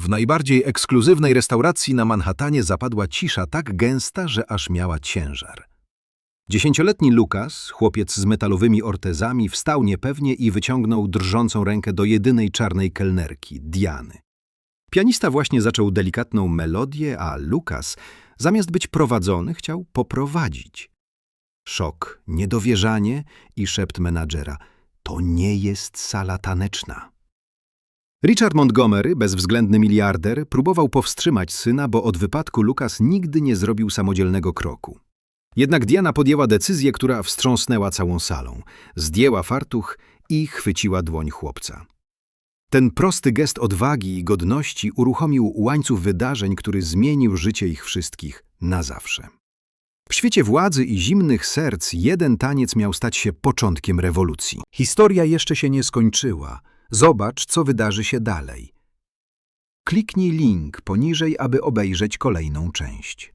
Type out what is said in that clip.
W najbardziej ekskluzywnej restauracji na Manhattanie zapadła cisza tak gęsta, że aż miała ciężar. Dziesięcioletni Lukas, chłopiec z metalowymi ortezami, wstał niepewnie i wyciągnął drżącą rękę do jedynej czarnej kelnerki, Diany. Pianista właśnie zaczął delikatną melodię, a Lukas, zamiast być prowadzony, chciał poprowadzić. Szok, niedowierzanie i szept menadżera. To nie jest sala taneczna. Richard Montgomery, bezwzględny miliarder, próbował powstrzymać syna, bo od wypadku Lukas nigdy nie zrobił samodzielnego kroku. Jednak Diana podjęła decyzję, która wstrząsnęła całą salą. Zdjęła fartuch i chwyciła dłoń chłopca. Ten prosty gest odwagi i godności uruchomił łańcuch wydarzeń, który zmienił życie ich wszystkich na zawsze. W świecie władzy i zimnych serc jeden taniec miał stać się początkiem rewolucji. Historia jeszcze się nie skończyła. Zobacz, co wydarzy się dalej. Kliknij link poniżej, aby obejrzeć kolejną część.